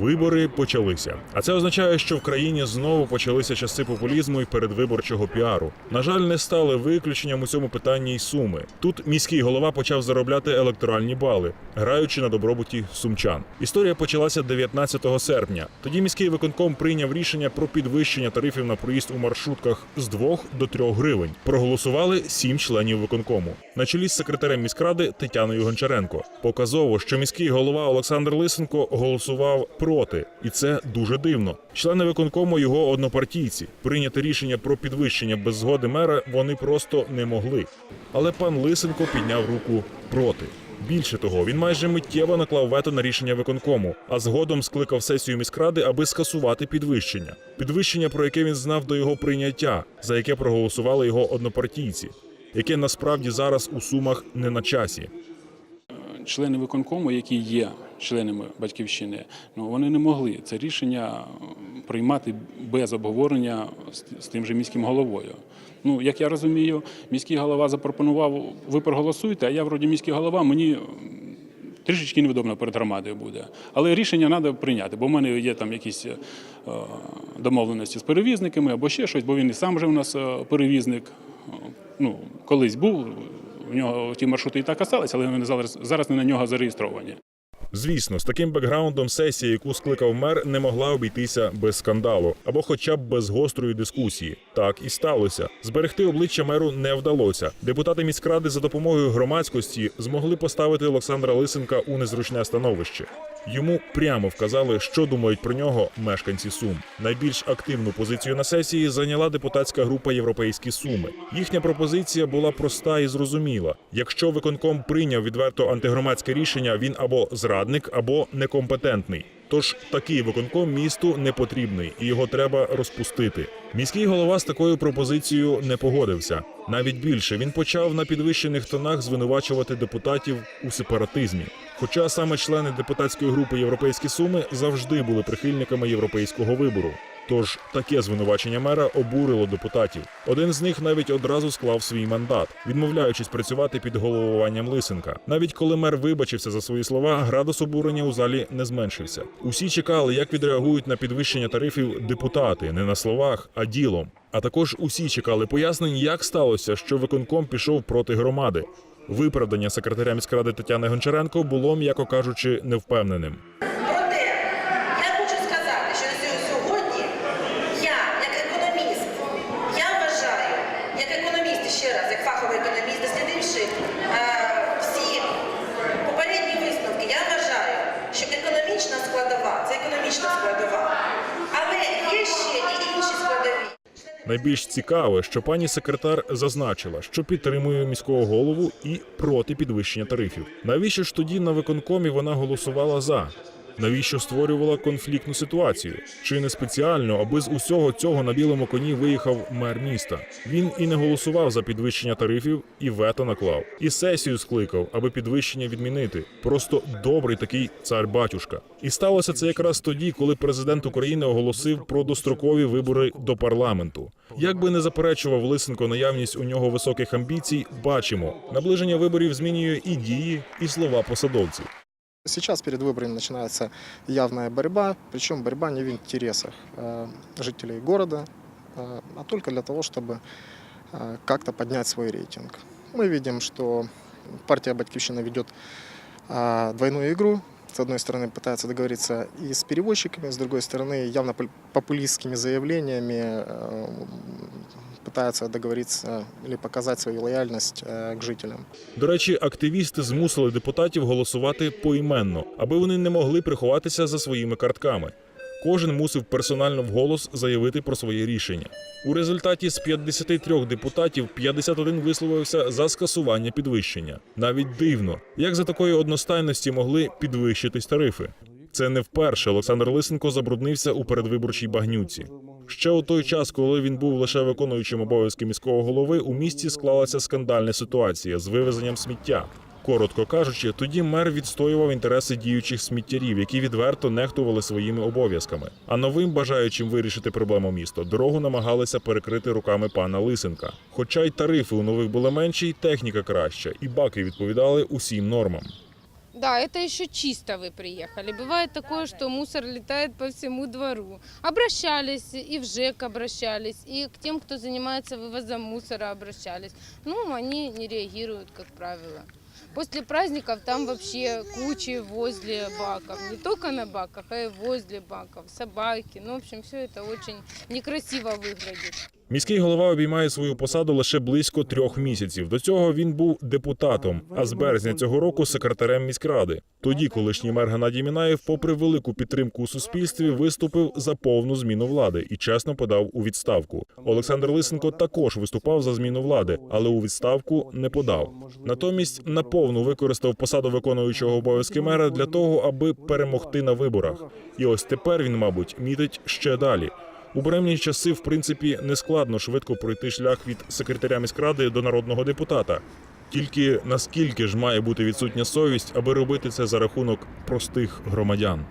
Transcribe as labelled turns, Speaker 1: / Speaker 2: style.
Speaker 1: Вибори почалися, а це означає, що в країні знову почалися часи популізму і передвиборчого піару. На жаль, не стали виключенням у цьому питанні й суми. Тут міський голова почав заробляти електоральні бали, граючи на добробуті сумчан. Історія почалася 19 серпня. Тоді міський виконком прийняв рішення про підвищення тарифів на проїзд у маршрутках з 2 до 3 гривень. Проголосували сім членів виконкому на чолі з секретарем міськради Тетяною Гончаренко. Показово, що міський голова Олександр Лисенко голосував проти, і це дуже дивно. Члени виконкому його однопартійці прийняти рішення про підвищення без згоди мера вони просто не могли. Але пан Лисенко підняв руку проти. Більше того, він майже миттєво наклав вето на рішення виконкому, а згодом скликав сесію міськради, аби скасувати підвищення. Підвищення, про яке він знав до його прийняття, за яке проголосували його однопартійці, яке насправді зараз у сумах не на часі.
Speaker 2: Члени виконкому, які є членами батьківщини, ну вони не могли це рішення приймати без обговорення з, тим же міським головою. Ну, як я розумію, міський голова запропонував, ви проголосуєте, а я вроді міський голова, мені трішечки невдобно перед громадою буде. Але рішення треба прийняти, бо в мене є там якісь е, домовленості з перевізниками або ще щось, бо він і сам вже у нас е, перевізник. Е, Ну, колись був, в нього ті маршрути і так осталися, але вони зараз, зараз не на нього зареєстровані.
Speaker 1: Звісно, з таким бекграундом сесія, яку скликав мер, не могла обійтися без скандалу або хоча б без гострої дискусії. Так і сталося. Зберегти обличчя меру не вдалося. Депутати міськради за допомогою громадськості змогли поставити Олександра Лисенка у незручне становище. Йому прямо вказали, що думають про нього мешканці Сум. Найбільш активну позицію на сесії зайняла депутатська група Європейські Суми. Їхня пропозиція була проста і зрозуміла: якщо виконком прийняв відверто антигромадське рішення, він або зрадник, або некомпетентний. Тож такий виконком місту не потрібний, і його треба розпустити. Міський голова з такою пропозицією не погодився. Навіть більше він почав на підвищених тонах звинувачувати депутатів у сепаратизмі. Хоча саме члени депутатської групи Європейські суми завжди були прихильниками європейського вибору. Тож таке звинувачення мера обурило депутатів. Один з них навіть одразу склав свій мандат, відмовляючись працювати під головуванням Лисенка. Навіть коли мер вибачився за свої слова, градус обурення у залі не зменшився. Усі чекали, як відреагують на підвищення тарифів депутати, не на словах, а ділом. А також усі чекали пояснень, як сталося, що виконком пішов проти громади. Виправдання секретаря міськради Тетяни Гончаренко було, м'яко кажучи, невпевненим.
Speaker 3: Проте я хочу сказати, що на сьогодні я, як економіст, я вважаю, як економіст ще раз, як фаховий економіст, дослідивши е, всі попередні висновки, я вважаю, що економічна складова це економічна складова, але є ще і інші складові.
Speaker 1: Найбільш цікаве, що пані секретар зазначила, що підтримує міського голову і проти підвищення тарифів. Навіщо ж тоді на виконкомі вона голосувала за? Навіщо створювала конфліктну ситуацію? Чи не спеціально, аби з усього цього на білому коні виїхав мер міста? Він і не голосував за підвищення тарифів, і вето наклав, і сесію скликав, аби підвищення відмінити. Просто добрий такий цар батюшка. І сталося це якраз тоді, коли президент України оголосив про дострокові вибори до парламенту. Як би не заперечував Лисенко наявність у нього високих амбіцій, бачимо, наближення виборів змінює і дії, і слова посадовців.
Speaker 4: Сейчас перед выборами начинается явная борьба, причем борьба не в интересах э, жителей города, э, а только для того, чтобы э, как-то поднять свой рейтинг. Мы видим, что партия Батьковщина ведет двойную игру. С одной стороны, пытается договориться и с перевозчиками, с другой стороны, явно пол- популистскими заявлениями э, пытается договориться или показать свою лояльность э, к жителям.
Speaker 1: До речі, активісти змусили депутатів голосувати поіменно, аби вони не могли приховатися за своїми картками. Кожен мусив персонально вголос заявити про своє рішення. У результаті з 53 депутатів 51 висловився за скасування підвищення. Навіть дивно, як за такої одностайності могли підвищитись тарифи. Це не вперше Олександр Лисенко забруднився у передвиборчій багнюці. Ще у той час, коли він був лише виконуючим обов'язки міського голови, у місті склалася скандальна ситуація з вивезенням сміття. Коротко кажучи, тоді мер відстоював інтереси діючих сміттярів, які відверто нехтували своїми обов'язками. А новим бажаючим вирішити проблему міста дорогу намагалися перекрити руками пана Лисенка. Хоча й тарифи у нових були менші, й техніка краща, і баки відповідали усім нормам.
Speaker 5: Да, это еще чисто вы приехали. Бывает такое, что мусор летает по всему двору. Обращались, и в ЖЭК обращались, и к тем, кто занимается вывозом мусора, обращались. Ну, они не реагируют, как правило. После праздников там вообще кучи возле баков. Не только на баках, а и возле баков. Собаки. Ну, в общем, все это очень некрасиво выглядит.
Speaker 1: Міський голова обіймає свою посаду лише близько трьох місяців. До цього він був депутатом, а з березня цього року секретарем міськради. Тоді колишній мер Геннадій Мінаєв, попри велику підтримку у суспільстві, виступив за повну зміну влади і чесно подав у відставку. Олександр Лисенко також виступав за зміну влади, але у відставку не подав. Натомість наповну використав посаду виконуючого обов'язки мера для того, аби перемогти на виборах. І ось тепер він, мабуть, мітить ще далі. У беремні часи, в принципі, не складно швидко пройти шлях від секретаря міськради до народного депутата. Тільки наскільки ж має бути відсутня совість, аби робити це за рахунок простих громадян?